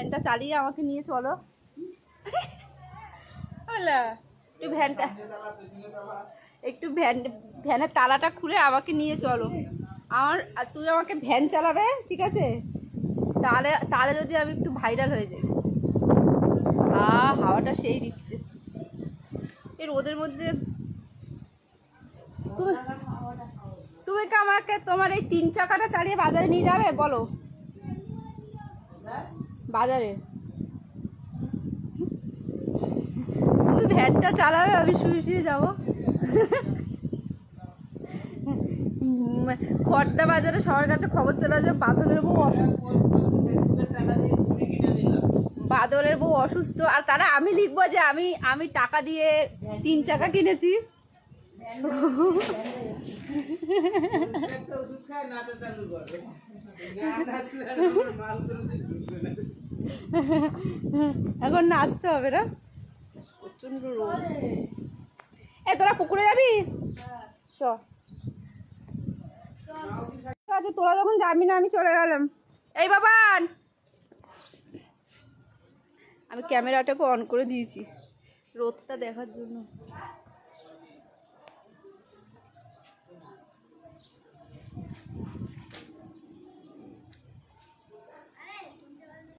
ভ্যানটা চালিয়ে আমাকে নিয়ে চলো। একটু ভ্যানটা একটু ভ্যান ভ্যানের তালাটা খুলে আমাকে নিয়ে চলো। আমার আর তুই আমাকে ভ্যান চালাবে ঠিক আছে? তাহলে তাহলে যদি আমি একটু ভাইরাল হয়ে যাই। আ হাওয়াটা সেই দিচ্ছে। এর ওদের মধ্যে তুমি তুমি কি আমাকে তোমার এই তিন চাকাটা চালিয়ে বাজারে নিয়ে যাবে? বলো। বাজারে। তুমি ভ্যানটা চালাবে, আমি শুয়ে শুয়ে যাব। খড়দা বাজারে সবার কাছে খবর চলে আসবে, বাদলের বউ অসুস্থ। বাদলের বউ অসুস্থ। আর তারা, আমি লিখব যে আমি আমি টাকা দিয়ে তিন চাকা কিনেছি। এখন নাচতে হবে না? প্রচণ্ড রোদ। এ, তোরা পুকুরে যাবি? চ। আছে, তোরা যখন যাবি না, আমি চলে গেলাম। এই বাবান! আমি ক্যামেরাটাকে অন করে দিয়েছি, রোদটা দেখার জন্য।